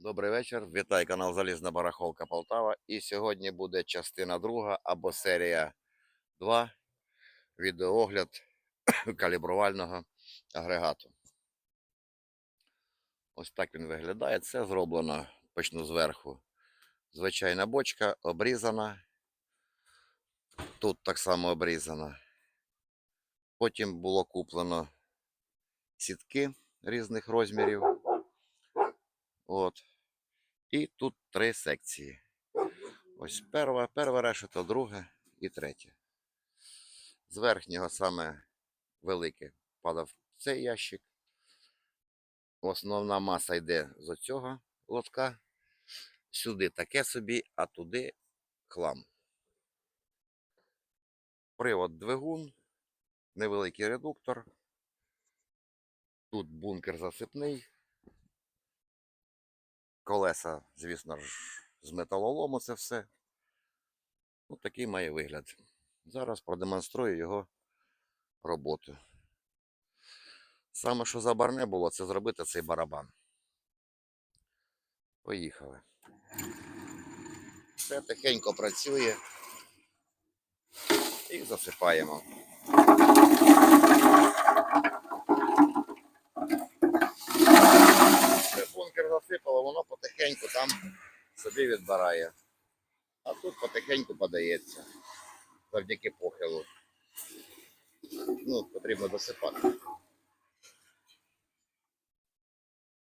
Добрий вечір. Вітаю канал Залізна Барахолка Полтава. І сьогодні буде частина друга або серія 2. Відеоогляд калібрувального агрегату. Ось так він виглядає. Це зроблено, почну зверху. Звичайна бочка обрізана. Тут так само обрізана. Потім було куплено сітки різних розмірів. От. І тут три секції. Ось перша, перша решета, друга і третя. З верхнього саме велике падав цей ящик. Основна маса йде з оцього лотка. Сюди таке собі, а туди хлам. Привод двигун, невеликий редуктор. Тут бункер засипний. Колеса, звісно ж, з металолому це все. Ну, такий має вигляд. Зараз продемонструю його роботу. Саме, що забарне було, це зробити цей барабан. Поїхали. Все тихенько працює. І засипаємо. Це бункер засипало, воно потихеньку там собі відбирає. А тут потихеньку подається. Завдяки похилу. Ну, потрібно досипати.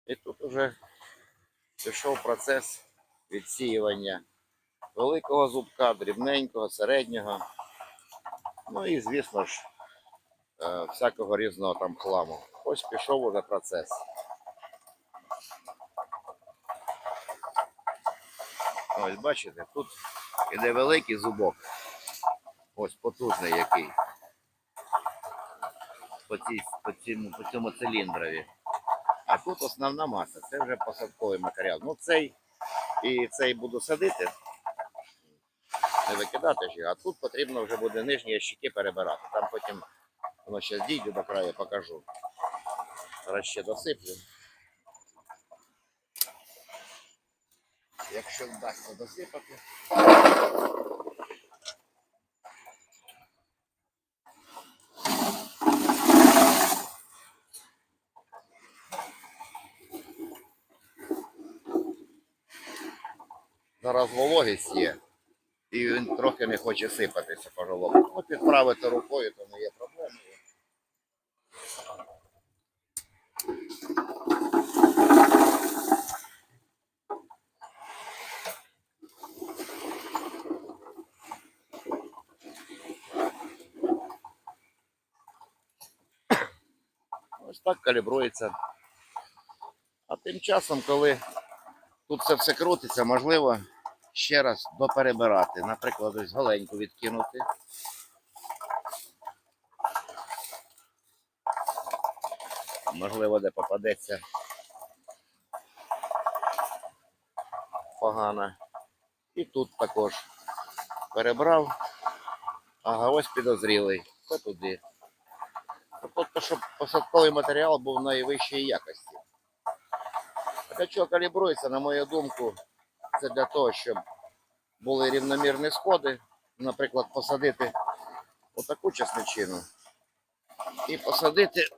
І тут уже пішов процес відсіювання великого зубка, дрібненького, середнього. Ну і, звісно ж, е, всякого різного там хламу. Ось пішов уже процес. Ось бачите, тут іде великий зубок. Ось потужний який. По, цій, по, цьому, по цьому циліндрові. А тут основна маса. Це вже посадковий матеріал. Ну цей і цей буду садити. Не викидати ж його, а тут потрібно вже буде нижні ящики перебирати. Там потім воно ще дійде до краю, покажу. Зараз ще досиплю. Якщо вдасться досипати. Зараз вологість є, і він трохи не хоче сипатися по. Ну, підправити рукою, то не є проблемою. Ось так калібрується. А тим часом, коли тут це все крутиться, можливо ще раз доперебирати. Наприклад, ось голеньку відкинути. Можливо, де попадеться погано. І тут також перебрав. Ага, ось підозрілий. Це туди. Тобто, щоб посадковий матеріал був найвищої якості. Для чого калібрується, на мою думку, це для того, щоб були рівномірні сходи. Наприклад, посадити отаку чесничину і посадити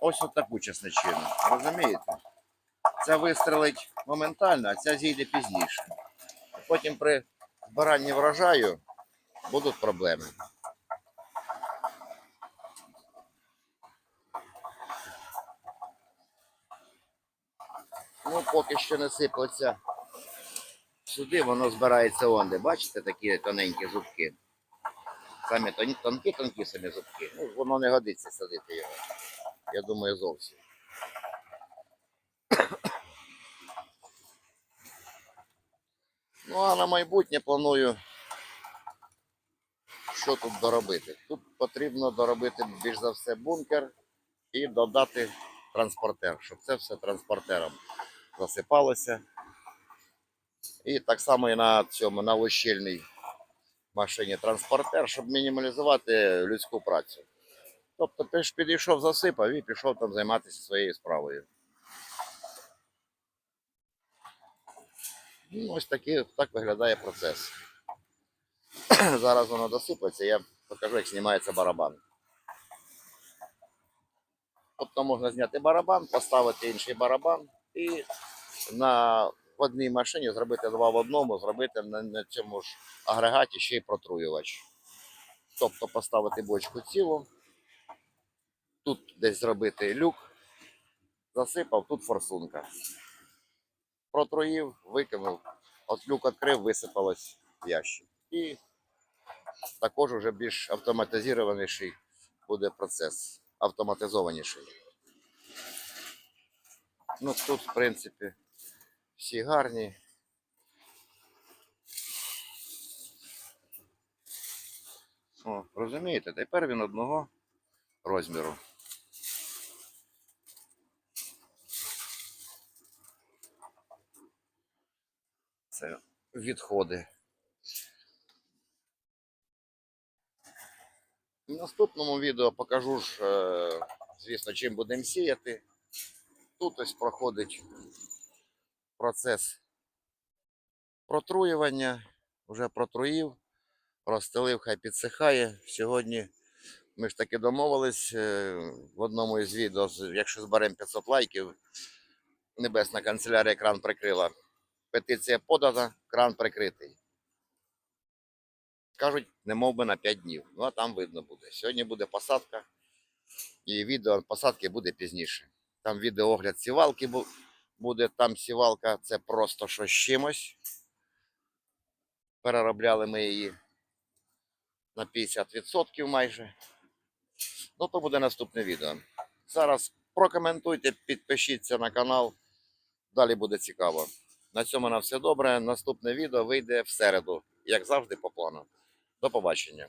ось отаку чесничину. Розумієте? Ця вистрелить моментально, а ця зійде пізніше. Потім при збиранні врожаю будуть проблеми. Ну, поки що не сиплеться сюди, воно збирається онде. Бачите такі тоненькі зубки? Самі тонкі-тонкі самі зубки. Ну, воно не годиться садити його. Я думаю, зовсім. Ну, а на майбутнє планую, що тут доробити. Тут потрібно доробити більш за все бункер і додати транспортер, щоб це все транспортером засипалося. І так само і на цьому на ущільній машині транспортер, щоб мінімалізувати людську працю. Тобто ти ж підійшов, засипав і пішов там займатися своєю справою. Ну, ось такі, так виглядає процес. Зараз воно досипається, я покажу, як знімається барабан. Тобто можна зняти барабан, поставити інший барабан і на одній машині зробити два в одному, зробити на, на цьому ж агрегаті ще й протруювач. Тобто поставити бочку цілу, тут десь зробити люк, засипав, тут форсунка. Протруїв, викинув, от люк відкрив, висипалось в ящик. І також вже більш автоматизованіший буде процес, автоматизованіший. Ну тут, в принципі, всі гарні. О, розумієте, тепер він одного розміру. Це відходи. В наступному відео покажу ж, е, звісно, чим будемо сіяти. Тут ось проходить процес протруювання. Вже протруїв, розстелив, хай підсихає. Сьогодні ми ж таки домовились е, в одному із відео, якщо зберемо 500 лайків, Небесна канцелярія кран прикрила. Петиція подана, кран прикритий. Кажуть, не мов би на 5 днів. Ну а там видно буде. Сьогодні буде посадка, і відео посадки буде пізніше. Там відеоогляд сівалки буде, там сівалка це просто що з чимось. Переробляли ми її на 50% майже. Ну, то буде наступне відео. Зараз прокоментуйте, підпишіться на канал. Далі буде цікаво. На цьому на все добре. Наступне відео вийде в середу, як завжди, по плану. До побачення.